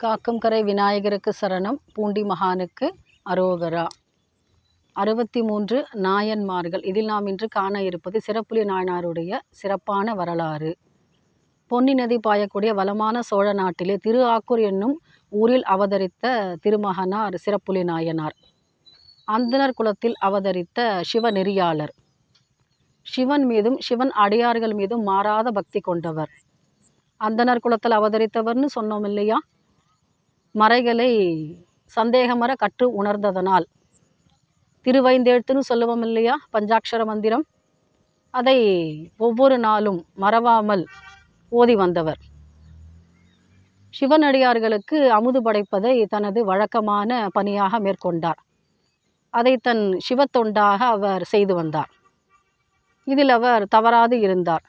காக்கும் கரை விநாயகருக்கு சரணம் பூண்டி மகானுக்கு அரோகரா. அறுபத்தி மூன்று நாயன்மார்கள். இதில் நாம் இன்று காண இருப்பது சிறப்புலி நாயனாருடைய சிறப்பான வரலாறு. பொன்னி நதி பாயக்கூடிய வளமான சோழ நாட்டிலே திரு ஆக்கூர் என்னும் ஊரில் அவதரித்த திருமகனார் சிறப்புலி நாயனார். அந்தனர் குலத்தில் அவதரித்த சிவநெறியாளர் சிவன் மீதும் சிவன் அடியார்கள் மீதும் மாறாத பக்தி கொண்டவர். அந்தனர் குலத்தில் அவதரித்தவர்னு சொன்னோம் இல்லையா? மறைகளை சந்தேகமற கற்று உணர்ந்ததனால். திருவைந்தெழுத்துன்னு சொல்லுவோம் இல்லையா? பஞ்சாட்சர மந்திரம். அதை ஒவ்வொரு நாளும் மறவாமல் ஓதி வந்தவர். சிவனடியார்களுக்கு அமுது படைப்பதை தனது வழக்கமான பணியாக மேற்கொண்டார். அதை தன் சிவத்தொண்டாக அவர் செய்து வந்தார். இதில் அவர் தவறாது இருந்தார்.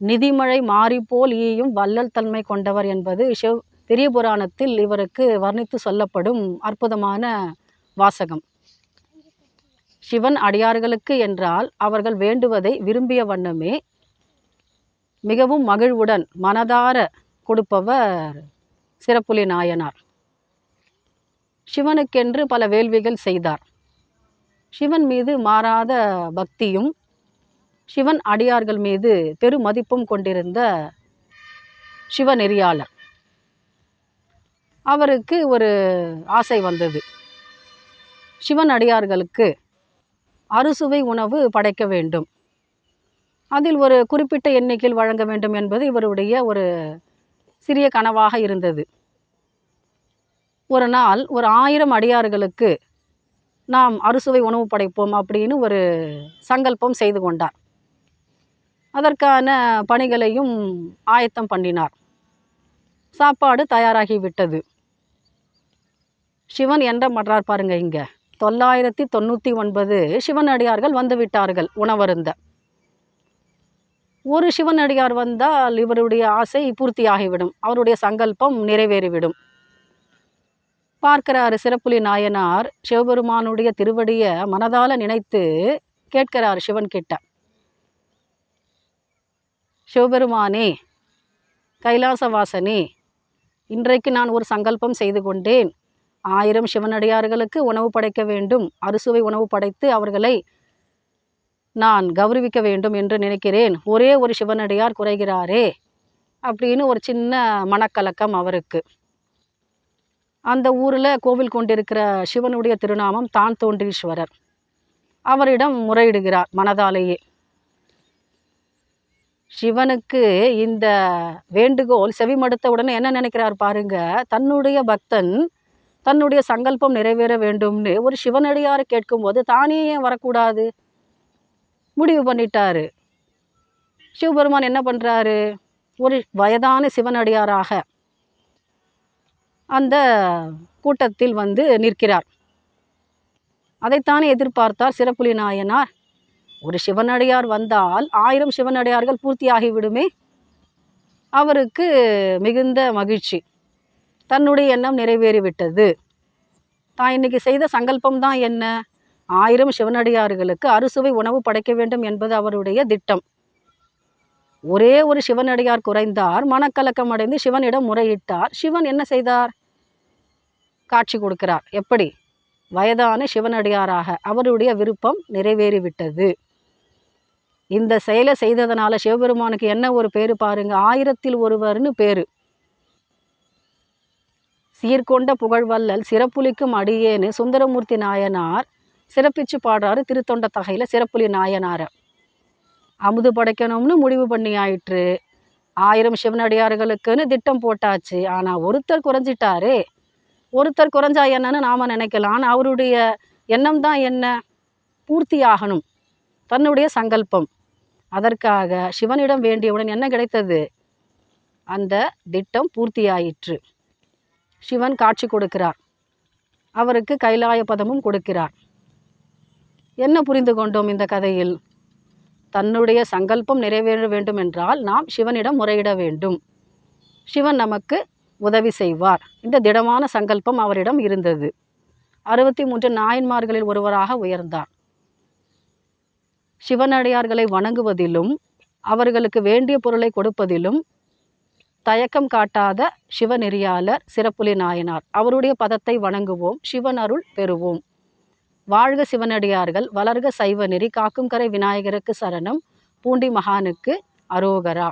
நிதிமழை மாறிப்போல் ஈயும் வள்ளல் தன்மை கொண்டவர் என்பது சிவ் பெரிய புராணத்தில் இவருக்கு வர்ணித்து சொல்லப்படும் அற்புதமான வாசகம். சிவன் அடியார்களுக்கு என்றால் அவர்கள் வேண்டுவதை விரும்பிய வண்ணமே மிகவும் மகிழ்வுடன் மனதார கொடுப்பவர் சிறப்புலி நாயனார். சிவனுக்கென்று பல வேள்விகள் செய்தார். சிவன் மீது மாறாத பக்தியும் சிவன் அடியார்கள் மீது பெருமதிப்பும் கொண்டிருந்த சிவநெறியாளர். அவருக்கு ஒரு ஆசை வந்தது. சிவன் அடியார்களுக்கு அறுசுவை உணவு படைக்க வேண்டும். அதில் ஒரு குறிப்பிட்ட எண்ணிக்கையில் வழங்க வேண்டும் என்பது இவருடைய ஒரு சிறிய கனவாக இருந்தது. ஒரு நாள் ஒரு ஆயிரம் அடியார்களுக்கு நாம் அறுசுவை உணவு படைப்போம் அப்படின்னு ஒரு சங்கல்பம் செய்து கொண்டார். அதற்கான பணிகளையும் ஆயத்தம் பண்ணினார். சாப்பாடு தயாராகிவிட்டது சிவன் என்ற மன்றார் பாருங்க இங்க. தொள்ளாயிரத்தி தொண்ணூற்றி ஒன்பது சிவனடியார்கள் வந்து விட்டார்கள் உணவருந்த. ஒரு சிவனடியார் வந்தால் இவருடைய ஆசை பூர்த்தியாகிவிடும் அவருடைய சங்கல்பம் நிறைவேறிவிடும். பார்க்கிறாரு சிறப்புலி நாயனார் சிவபெருமானுடைய திருவடியை மனதால நினைத்து கேட்கிறார் சிவன் கிட்ட. சிவபெருமானே கைலாசவாசனே இன்றைக்கு நான் ஒரு சங்கல்பம் செய்து கொண்டேன். ஆயிரம் சிவனடியார்களுக்கு உணவு படைக்க வேண்டும். அறுசுவை உணவு படைத்து அவர்களை நான் கௌரவிக்க வேண்டும் என்று நினைக்கிறேன். ஒரே ஒரு சிவனடியார் குறைகிறாரே அப்படின்னு ஒரு சின்ன மனக்கலக்கம் அவருக்கு. அந்த ஊரில் கோவில் கொண்டிருக்கிற சிவனுடைய திருநாமம் தான் தோன்றீஸ்வரர் அவரிடம் முறையிடுகிறார் மனதாலேயே. சிவனுக்கு இந்த வேண்டுகோள் செவிமடுத்த உடனே என்ன நினைக்கிறார் பாருங்க தன்னுடைய பக்தன் தன்னுடைய சங்கல்பம் நிறைவேற வேண்டும்னு ஒரு சிவனடியாரை கேட்கும்போது தானே ஏன் வரக்கூடாது? முடிவு பண்ணிட்டாரு. சிவபெருமான் என்ன பண்ணுறாரு ஒரு வயதான சிவனடியாராக அந்த கூட்டத்தில் வந்து நிற்கிறார். அதைத்தானே எதிர்பார்த்தார் சிறப்புலி நாயனார். ஒரு சிவனடியார் வந்தால் ஆயிரம் சிவனடியார்கள் பூர்த்தியாகிவிடுமே. அவருக்கு மிகுந்த மகிழ்ச்சி. தன்னுடைய எண்ணம் நிறைவேறிவிட்டது. தான் இன்னைக்கு செய்த சங்கல்பம் தான் என்ன? ஆயிரம் சிவனடியார்களுக்கு அறுசுவை உணவு படைக்க வேண்டும் என்பது அவருடைய திட்டம். ஒரே ஒரு சிவனடியார் குறைந்தார் மனக்கலக்கம் அடைந்து சிவனிடம் முறையிட்டார். சிவன் என்ன செய்தார்? காட்சி கொடுக்கிறார். எப்படி? வயதான சிவனடியாராக அவருடைய விருப்பம் நிறைவேறிவிட்டது. இந்த செயலை செய்ததனால சிவபெருமானுக்கு என்ன ஒரு பேர் பாருங்க? ஆயிரத்தில் ஒருவர்னு பேரு. சீர்கொண்ட புகழ்வல்லல் சிறப்புலிக்கும் அடியேன்னு சுந்தரமூர்த்தி நாயனார் சிறப்பிச்சு பாடுறாரு. திருத்தொண்ட தகையில் சிறப்புலி நாயனாரை. அமுது படைக்கணும்னு முடிவு பண்ணி ஆயிற்று ஆயிரம் சிவனடியார்களுக்குன்னு திட்டம் போட்டாச்சு. ஆனால் ஒருத்தர் குறைஞ்சிட்டாரு. ஒருத்தர் குறைஞ்சா என்னன்னு நாம் நினைக்கலாம். ஆனால் அவருடைய எண்ணம் தான் என்ன? பூர்த்தி ஆகணும் தன்னுடைய சங்கல்பம். அதற்காக சிவனிடம் வேண்டியவுடன் என்ன கிடைத்தது? அந்த திட்டம் பூர்த்தியாயிற்று. சிவன் காட்சி கொடுக்கிறார். அவருக்கு கைலாய பதமும் கொடுக்கிறார். என்ன புரிந்து கொண்டோம் இந்த கதையில்? தன்னுடைய சங்கல்பம் நிறைவேற வேண்டும் என்றால் நாம் சிவனிடம் முறையிட வேண்டும். சிவன் நமக்கு உதவி செய்வார். இந்த திடமான சங்கல்பம் அவரிடம் இருந்தது. அறுபத்தி மூன்று நாயன்மார்களில் ஒருவராக உயர்ந்தார். சிவனடியார்களை வணங்குவதிலும் அவர்களுக்கு வேண்டிய பொருளை கொடுப்பதிலும் தயக்கம் காட்டாத சிவநெறியாளர் சிறப்புலி நாயனார். அவருடைய பதத்தை வணங்குவோம் சிவன் அருள் பெறுவோம். வாழ்க சிவனடியார்கள் வளர்க சைவ நெறி காக்கும் கரை விநாயகருக்கு சரணம் பூண்டி மகானுக்கு அரோகரா.